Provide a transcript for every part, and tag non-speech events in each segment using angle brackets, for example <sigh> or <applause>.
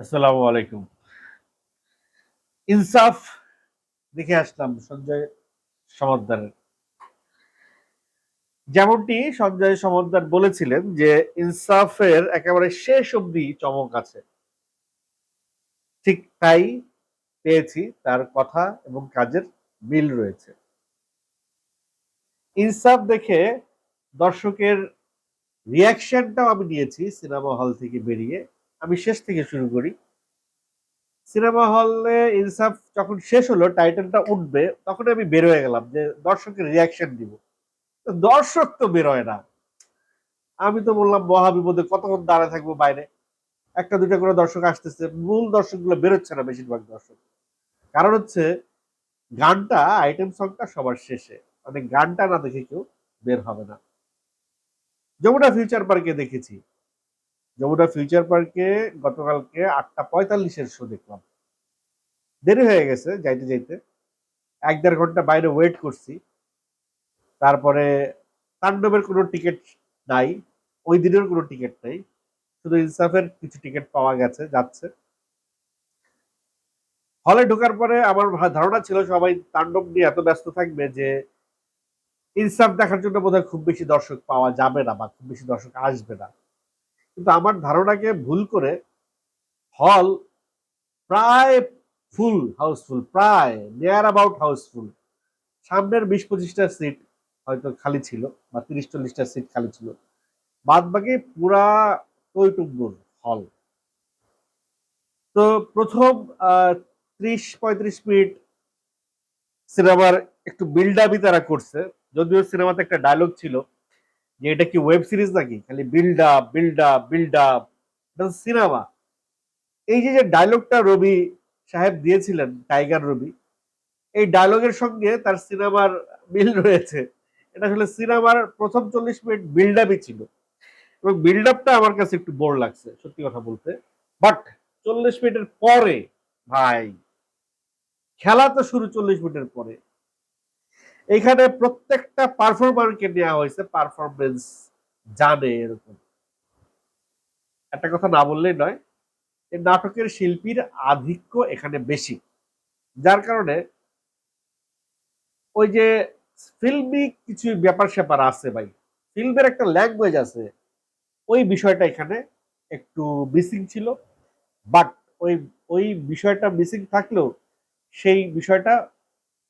আসসালামু আলাইকুম। ইনসাফ দেখে আসলাম সঞ্জয় সমদ্দারের যেমনটি সঞ্জয় সমদ্দার বলেছিলেন যে ইনসাফের একেবারে শেষ অবধি চমক আছে। ঠিক তাই পেয়েছি তার কথা এবং কাজের মিল রয়েছে। ইনসাফ দেখে দর্শকের রিয়াকশনটাও আমি নিয়েছি, সিনেমা হল থেকে বেরিয়ে। আমি শেষ থেকে শুরু করি। সিনেমা হলে ইনসাফ যখন শেষ হলো, টাইটেলটা উঠবে তখন আমি বের হয়ে গেলাম যে দর্শকের রিয়াকশন দিব দর্শক তো বেরোয় না। আমি তো বললাম মহা বিপদে কতক্ষণ দাঁড়ায় থাকব বাইরে? একটা দুটা করে দর্শক আসতেছে, মূল দর্শকগুলো বেরোচ্ছে না বেশিরভাগ দর্শক। কারণ হচ্ছে, গানটা আইটেম সংটা সবার শেষে। মানে গানটা না দেখে কেউ বের হবে না। যমুনা ফিউচার পার্কে দেখেছি। যমুনা ফিউচার পার্কে গতকালকে আটটা পঁয়তাল্লিশের শো দেখলাম। দেরি হয়ে গেছে যাইতে যাইতে। এক দেড় ঘণ্টা বাইরে ওয়েট করছি। তারপরে তাণ্ডবের কোনো টিকিট নাই, ওই দিনের কোনো টিকিট নাই। শুধু ইনসাফের কিছু টিকিট পাওয়া গেছে, যাচ্ছে। হলে ঢোকার পরে আমার ধারণা ছিল সবাই তাণ্ডব নিয়ে এত ব্যস্ত থাকবে যে ইনসাফ দেখার জন্য বোধহয় খুব বেশি দর্শক পাওয়া যাবে না বা খুব বেশি দর্শক আসবে না। কিন্তু আমার ধারণাকে ভুল করে হল প্রায় ফুল, হাউসফুল, প্রায় নিয়ার অ্যাবাউট হাউসফুল। সামনের বিশ পঁচিশটা সিট হয়তো খালি ছিল, বা তিরিশ চল্লিশটা সিট খালি ছিল। বাদ বাকি পুরা টইটুম্বুর হল। তো প্রথম ত্রিশ পঁয়ত্রিশ মিনিট সিনেমার একটু বিল্ড আপই তারা করছে। যদিও সিনেমাতে একটা ডায়লগ ছিল যে এটা কি ওয়েব সিরিজ নাকি? খালি build up build up build up cinema এই যে যে ডায়লগটা রবি সাহেব দিয়েছিলেন টাইগার রবি, এই ডায়লগের সঙ্গে তার সিনেমার মিল রয়েছে। এটা আসলে সিনেমার প্রথম চল্লিশ মিনিট বিল্ড আপই ছিল। এবং বিল্ড আপটা আমার কাছে একটু বোর লাগছে, সত্যি কথা বলতে। বাট চল্লিশ মিনিটের পরে, ভাই, খেলা তো শুরু চল্লিশ মিনিটের পরে। এখানে প্রত্যেকটা পারফরমারকে নেওয়া হয়েছে পারফরমেন্স জানে এরকম। একটা কথা না বললেই নয়, এই নাটকের শিল্পীর আধিক্য এখানে বেশি। যার কারণে ওই যে ফিল্মি কিছু ব্যাপার স্যাপার আছে ভাই ফিল্মের একটা ল্যাঙ্গুয়েজ আছে। ওই বিষয়টা এখানে একটু মিসিং ছিল বাট ওই ওই বিষয়টা মিসিং থাকলেও সেই বিষয়টা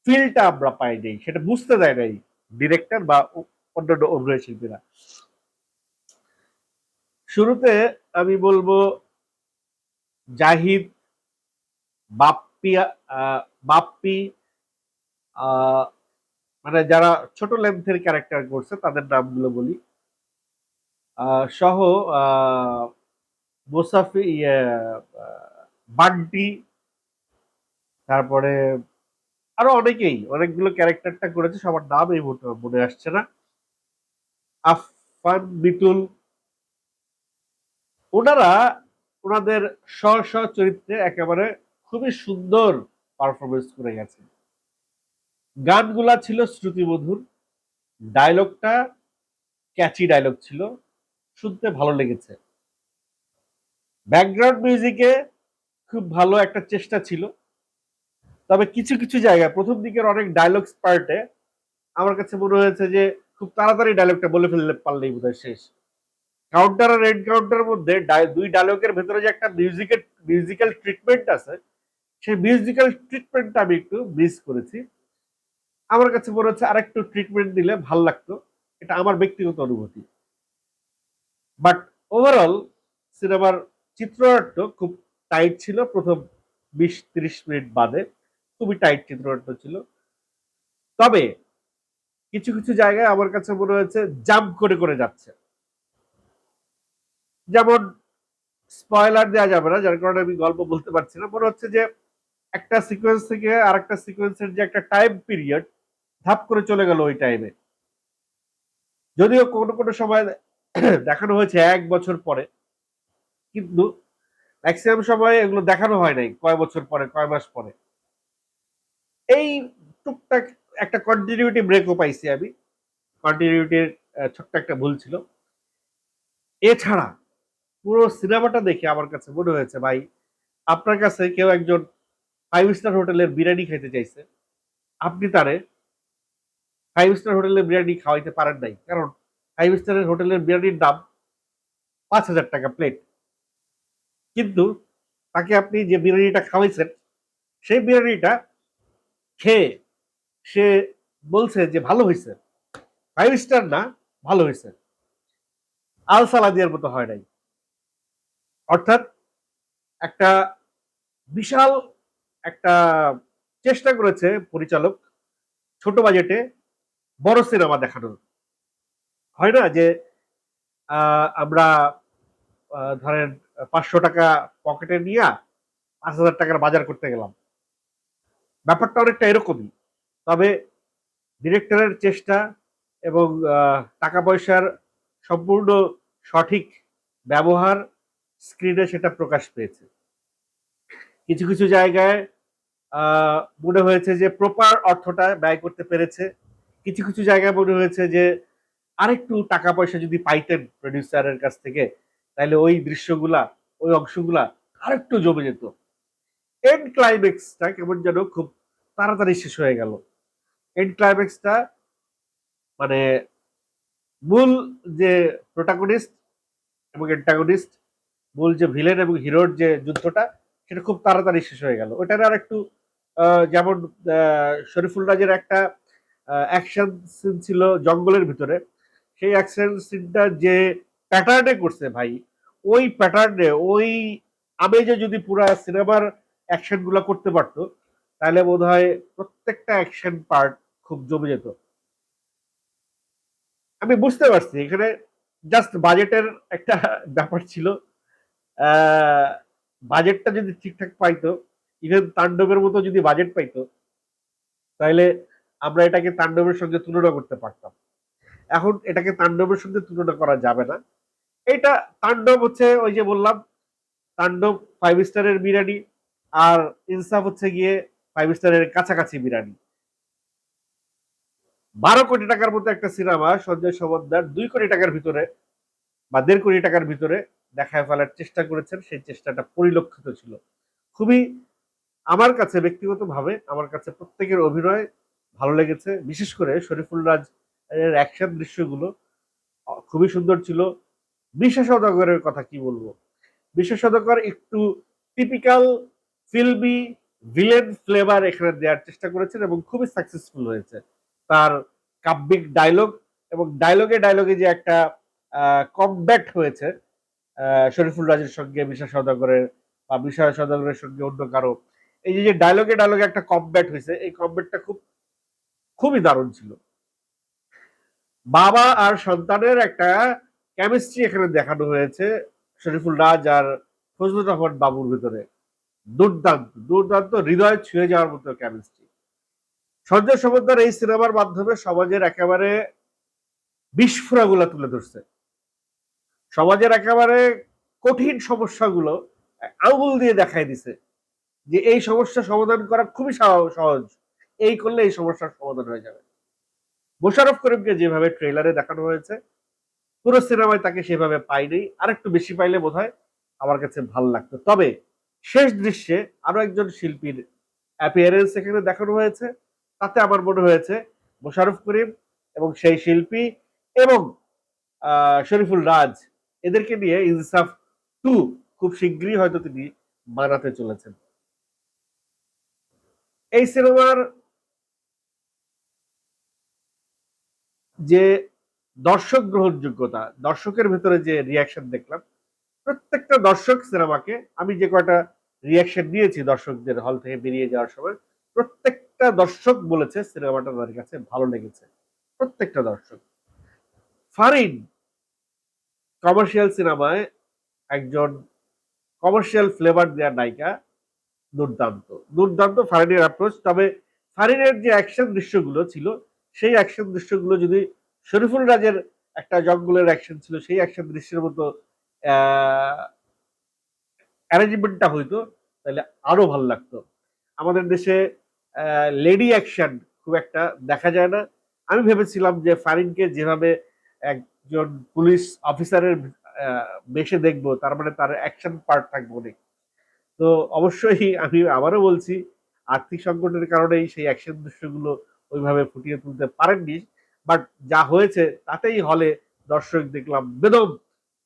ফিলটা আমরা পাই নাই সেটা বুঝতে দেয় নাই ডিরেক্টর বা অন্যান্য অভিনয় শিল্পীরা শুরুতে আমি বলব জাহিদ বাপ্পি বাপ্পি মানে যারা ছোট লেন্থের ক্যারেক্টার করছে তাদের নামগুলো বলি। সহ মোসাফি ইয়ে, বান্টি তারপরে আরও অনেকেই, অনেকগুলো ক্যারেক্টারটা করেছে, সবার নাম এই মনে আসছে না। আফফান বিটুল ওনারা ওনাদের স্ব স্ব চরিত্রে একেবারে খুবই সুন্দর পারফরমেন্স করে গেছে। গানগুলা ছিল শ্রুতিমধুর ডায়লগটা ক্যাচি ডায়লগ ছিল, শুনতে ভালো লেগেছে। ব্যাকগ্রাউন্ড মিউজিকে খুব ভালো একটা চেষ্টা ছিল। তবে কিছু কিছু জায়গায় প্রথম দিকের অনেক ডায়লগস পার্টে আমার কাছে মনে হয়েছে যে খুব তাড়াতাড়ি ডায়লগটা বলে ফেললে পারলেই বোধহয় শেষ। কাউন্টার আর রেড কাউন্টারের মধ্যে দুই ডায়লগের ভেতরে যে একটা মিউজিকের মিউজিক্যাল ট্রিটমেন্ট আছে, সেই মিউজিক্যাল ট্রিটমেন্টটা আমি একটু মিস করেছি। আমার কাছে মনে হচ্ছে আরেকটু ট্রিটমেন্ট দিলে ভালো লাগতো, এটা আমার ব্যক্তিগত অনুভূতি। বাট ওভারঅল সিনেমার চিত্রনাট্য খুব টাইট ছিল প্রথম বিশ তিরিশ মিনিট বাদে। খুবই টাইট চিত্রনাট্য ছিল। তবে কিছু কিছু জায়গায় আমার কাছে মনে হয়েছে জাম্প করে করে যাচ্ছে। যেমন স্পয়লার দেওয়া যাবে না, যার কারণে আমি গল্প বলতে পারছি না। মনে হচ্ছে যে একটা সিকোয়েন্স থেকে আরেকটা সিকোয়েন্সের যে একটা টাইম পিরিয়ড ধাপ করে চলে গেল ওই টাইমে যদিও কোনো কোনো সময় <coughs> দেখানো হয়েছে এক বছর পরে, কিন্তু ম্যাক্সিমাম সময় এগুলো দেখানো হয় নাই, কয় বছর পরে, কয় মাস পরে। এই টুকটাক একটা কন্টিনিউটি ব্রেকও পাইছি আমি। কন্টিনিউটির ছোট্ট একটা ভুল ছিল। এছাড়া পুরো সিনেমাটা দেখে আমার কাছে মনে হয়েছে, ভাই, আপনার কাছে কেউ একজন ফাইভ স্টার হোটেলের বিরিয়ানি খাইতে চাইছে, আপনি তারে ফাইভ স্টার হোটেলের বিরিয়ানি খাওয়াইতে পারেন নাই। কারণ ফাইভ স্টারের হোটেলের বিরিয়ানির দাম পাঁচ হাজার টাকা প্লেট কিন্তু তাকে আপনি যে বিরিয়ানিটা খাওয়াইছেন, সেই বিরিয়ানিটা খেয়ে সে বলছে যে ভালো হয়েছে ফাইভ স্টার না, ভালো হয়েছে আল সালাদিয়ার মতো হয় নাই। অর্থাৎ একটা বিশাল একটা চেষ্টা করেছে পরিচালক ছোট বাজেটে বড় সিনেমা দেখানোর। হয় না যে আমরা ধরেন পাঁচশো টাকা পকেটে নিয়ে পাঁচ হাজার টাকার বাজার করতে গেলাম। ব্যাপারটা অনেকটা এরকমই। তবে ডিরেক্টরের চেষ্টা এবং টাকা পয়সার সম্পূর্ণ সঠিক ব্যবহার স্ক্রিনে সেটা প্রকাশ পেয়েছে। কিছু কিছু জায়গায় মনে হয়েছে যে প্রপার অর্থটা ব্যয় করতে পেরেছে। কিছু কিছু জায়গায় মনে হয়েছে যে আরেকটু টাকা পয়সা যদি পাইতেন প্রডিউসারের কাছ থেকে, তাহলে ওই দৃশ্যগুলা, ওই অংশগুলা আরেকটু জমে যেত। এন্ড ক্লাইম্যাক্সটা কেমন যেন খুব তাড়াতাড়ি শেষ হয়ে গেল। এন্ড ক্লাইম্যাক্সটা মানে মূল যে প্রোটাগনিস্ট এবং এন্টাগনিস্ট মূল যে ভিলেন এবং হিরোর যে যুদ্ধটা, সেটা খুব তাড়াতাড়ি শেষ হয়ে গেল। ওটার আর একটু যেমন শরীফুল রাজের একটা অ্যাকশন সিন ছিল জঙ্গলের ভিতরে। সেই অ্যাকশন সিনটা যে প্যাটার্নে করছে ভাই, ওই প্যাটার্নে ওই আমেজে যদি পুরা সিনেমার অ্যাকশনগুলা করতে পারতো, তাহলে বোধ হয় প্রত্যেকটা অ্যাকশন পার্ট খুব জমে যেত। আমি বুঝতে পারছি, এখানে জাস্ট বাজেটের একটা ব্যাপার ছিল। বাজেটটা যদি ঠিকঠাক পাইতো ইভেন তাণ্ডবের মতো যদি বাজেট পাইতো, তাহলে আমরা এটাকে তাণ্ডবের সঙ্গে তুলনা করতে পারতাম। এখন এটাকে তাণ্ডবের সঙ্গে তুলনা করা যাবে না। এটা তাণ্ডব হচ্ছে ওই যে বললাম, তাণ্ডব ফাইভ স্টারের বিরিয়ানি আর ইনসাফ হচ্ছে গিয়ে ফাইভ স্টারের কাছাকাছি বিরিয়ানি। বারো কোটি টাকার মতো একটা সিনেমা সঞ্জয় সমদ্দার দুই কোটি টাকার ভিতরে বা দেড় কোটি টাকার ভিতরে দেখায় ফেলার চেষ্টা করেছেন, সেই চেষ্টাটা পরিলক্ষিত ছিল। খুবই আমার কাছে ব্যক্তিগতভাবে আমার কাছে প্রত্যেকের অভিনয় ভালো লেগেছে, বিশেষ করে শরীফুল রাজ এর অ্যাকশন দৃশ্যগুলো খুবই সুন্দর ছিল। বিশেষ সদাগরের কথা কি বলব? বিশেষ সদাগর একটু টিপিক্যাল ফিল্মি ভিলেন ফ্লেভার এখানে দেওয়ার চেষ্টা করেছেন এবং খুবই সাকসেসফুল হয়েছে। তার কাব্যিক ডায়লগ এবং ডায়লগে ডায়লগে যে একটা কমব্যাট হয়েছে শরীফুল রাজের সঙ্গে বিশা সদাগরের বা বিশা সদাগরের সঙ্গে অন্য কারও, এই যে- যে ডায়লগে ডায়লগে একটা কমব্যাট হয়েছে, এই কমব্যাটটা খুব, খুবই দারুণ ছিল। বাবা আর সন্তানের একটা কেমিস্ট্রি এখানে দেখানো হয়েছে, শরীফুল রাজ আর ফজলুর রহমান বাবুর ভিতরে। দুর্দান্ত দুর্দান্ত হৃদয় ছুঁয়ে যাওয়ার মতো কেমিস্ট্রি সঞ্জয় সমদ্দার এই সিনেমার মাধ্যমে সমাজের একেবারে বিস্ফোরাগুলো তুলে ধরছে। সমাজের একেবারে কঠিন সমস্যাগুলো আঙুল দিয়ে দেখাই দিছে যে এই সমস্যা সমাধান করা খুবই সহ- সহজ, এই করলে এই সমস্যার সমাধান হয়ে যাবে। মোশারফ করিমকে যেভাবে ট্রেলারে দেখানো হয়েছে, পুরো সিনেমায় তাকে সেভাবে পাইনি। আর একটু বেশি পাইলে বোধহয় আমার কাছে ভালো লাগতো। তবে শেষ দৃশ্যে আরও একজন শিল্পীর অ্যাপিয়ারেন্স এখানে দেখানো হয়েছে। তাতে আমার মনে হয়েছে মোশারফ করিম এবং সেই শিল্পী এবং শরীফুল রাজ, এদেরকে নিয়ে ইনসাফ টু খুব শীঘ্রই হয়তো তিনি বানাতে চলেছেন। এই সিনেমার যে দর্শক গ্রহণযোগ্যতা, দর্শকের ভেতরে যে রিয়াকশন দেখলাম, প্রত্যেকটা দর্শক সিনেমাকে আমি যে কয়টা রিয়াকশন নিয়েছি দর্শকদের হল থেকে বেরিয়ে যাওয়ার সময়। প্রত্যেকটা দর্শক বলেছে সিনেমাটা তাদের কাছে ভালো লেগেছে। প্রত্যেকটা দর্শক। ফারিন কমার্শিয়াল সিনেমায় একজন কমার্শিয়াল ফ্লেভার দেওয়ার নায়িকা দুর্দান্ত। দুর্দান্ত ফারিনের অ্যাপ্রোচ তবে ফারিনের যে অ্যাকশন দৃশ্যগুলো ছিল, সেই অ্যাকশন দৃশ্যগুলো যদি শরীফুল রাজের একটা জঙ্গলের অ্যাকশন ছিল, সেই অ্যাকশন দৃশ্যের মতো অ্যারেঞ্জমেন্টটা হইতো তাহলে আরও ভালো লাগতো। আমাদের দেশে লেডি অ্যাকশন খুব একটা দেখা যায় না। আমি ভেবেছিলাম যে ফারিনকে যেভাবে একজন পুলিশ অফিসারের বেশে দেখব, তার মানে তার অ্যাকশন পার্ট থাকবে অনেক। তো অবশ্যই আমি আবারও বলছি, আর্থিক সংকটের কারণেই সেই অ্যাকশন দৃশ্যগুলো ওইভাবে ফুটিয়ে তুলতে পারেননি। বাট যা হয়েছে তাতেই হলে দর্শক দেখলাম বেদম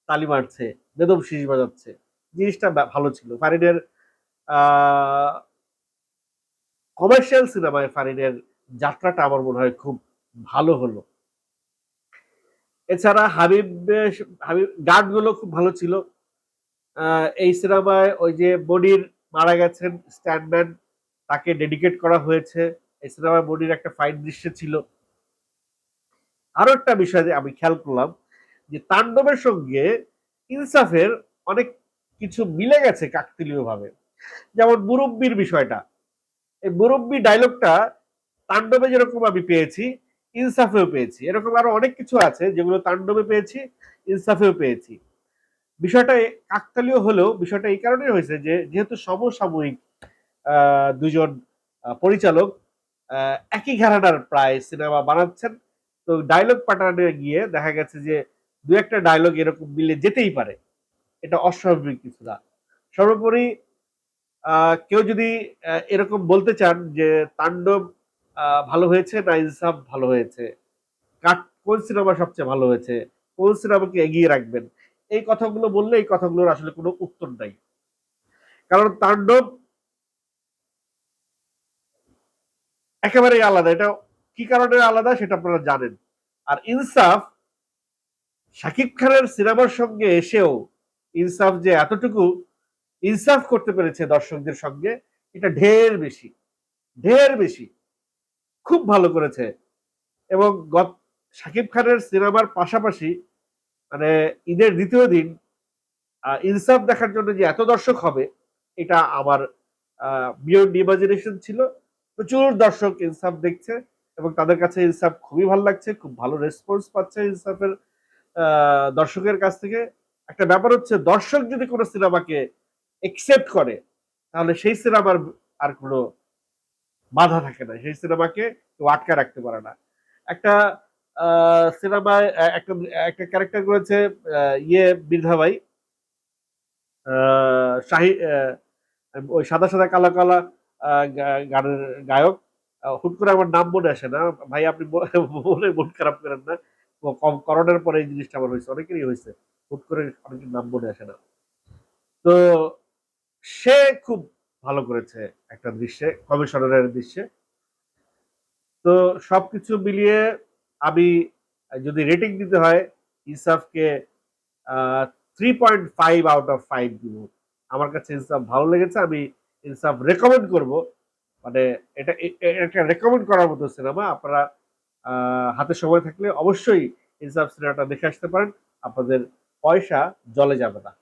তালি মারছে, বেদম শীষ বাজাচ্ছে। জিনিসটা ভালো ছিল। ফারিনের কমার্শিয়াল সিনেমায় ফারিনের যাত্রাটা আমার মনে হয় খুব ভালো হলো। এছাড়া হাবিব হাবিব, গানগুলো খুব ভালো ছিল। এই সিনেমায় ওই যে মনির মারা গেছেন, স্ট্যান্ডম্যান, তাকে ডেডিকেট করা হয়েছে। এই সিনেমায় মনির একটা ফাইট দৃশ্য ছিল। আরও একটা বিষয় যে আমি খেয়াল করলাম, যে তাণ্ডবের সঙ্গে ইনসাফের অনেক কিছু মিলে গেছে কাকতালীয় ভাবে যেমন মুরব্বির বিষয়টা। এই মুরব্বি ডায়লগটা তাণ্ডবে যেরকম আমি পেয়েছি, ইনসাফেও পেয়েছি। এরকম আরও অনেক কিছু আছে যেগুলো তাণ্ডবে পেয়েছি, ইনসাফেও পেয়েছি। বিষয়টা কাকতালীয় হলেও বিষয়টা এই কারণে হয়েছে যে, যেহেতু সমসাময়িক দুজন পরিচালক একই ঘরানার প্রায় সিনেমা বানাচ্ছেন। তো ডায়লগ প্যাটার্নে গিয়ে দেখা গেছে যে, দু একটা ডায়লগ এরকম মিলে যেতেই পারে। এটা অস্বাভাবিক কিছু না সর্বোপরি কেউ যদি এরকম বলতে চান যে তাণ্ডব ভালো হয়েছে না ইনসাফ ভালো হয়েছে? কোন সিনেমা সবচেয়ে ভালো হয়েছে? কোন সিনেমাকে এগিয়ে রাখবেন? এই কথাগুলো বললে এই কথাগুলোর আসলে কোনো উত্তর নাই। কারণ তাণ্ডব একেবারেই আলাদা। এটা কি কারণে আলাদা সেটা আপনারা জানেন। আর ইনসাফ, শাকিব খানের সিনেমার সঙ্গে এসেও ইনসাফ যে এতটুকু ইনসাফ করতে পেরেছে দর্শকদের সঙ্গে, এটা ঢের বেশি ঢের বেশি, খুব ভালো করেছে। এবং গত, শাকিব খানের সিনেমার পাশাপাশি মানে ঈদের দ্বিতীয় দিন ইনসাফ দেখার জন্য যে এত দর্শক হবে, এটা আমার বিয়ন্ড ইমাজিনেশন ছিল। প্রচুর দর্শক ইনসাফ দেখছে এবং তাদের কাছে ইনসাফ খুবই ভালো লাগছে, খুব ভালো রেসপন্স পাচ্ছে ইনসাফের দর্শকের কাছ থেকে। একটা ব্যাপার হচ্ছে, দর্শক যদি কোনো সিনেমাকে একসেপ্ট করে তাহলে সেই সিনেমার আর কোনো বাধা থাকে না। সেই সিনেমাকে কেউ আটকা রাখতে পারে না। একটা সিনেমায় একটা একটা ক্যারেক্টার করেছে ইয়ে আহ, শাহি ওই সাদা সাদা কালা কালা গানের গায়ক। হুট করে আমার নাম মনে আসে না। ভাই আপনি বলে মন খারাপ করেন না। কম- করোনার পরে এই জিনিসটা আমার হয়েছে অনেকেরই হয়েছে। হুট করে অনেকের নাম মনে আসে না। তো সে খুব ভালো করেছে একটা দৃশ্যে, কমিশনারের দৃশ্যে। তো সবকিছু মিলিয়ে আমি যদি রেটিং দিতে হয়, ইনসাফকে three point five out of five দিব। আমার কাছে ইনসাফ ভালো লেগেছে, আমি ইনসাফ রেকমেন্ড করব। মানে এটা একটা রেকমেন্ড করার মতো সিনেমা, আপনারা হাতে সময় থাকলে অবশ্যই ইনসাফ সিনেমাটা দেখে আসতে পারেন। আপনাদের পয়সা জলে যাবে না।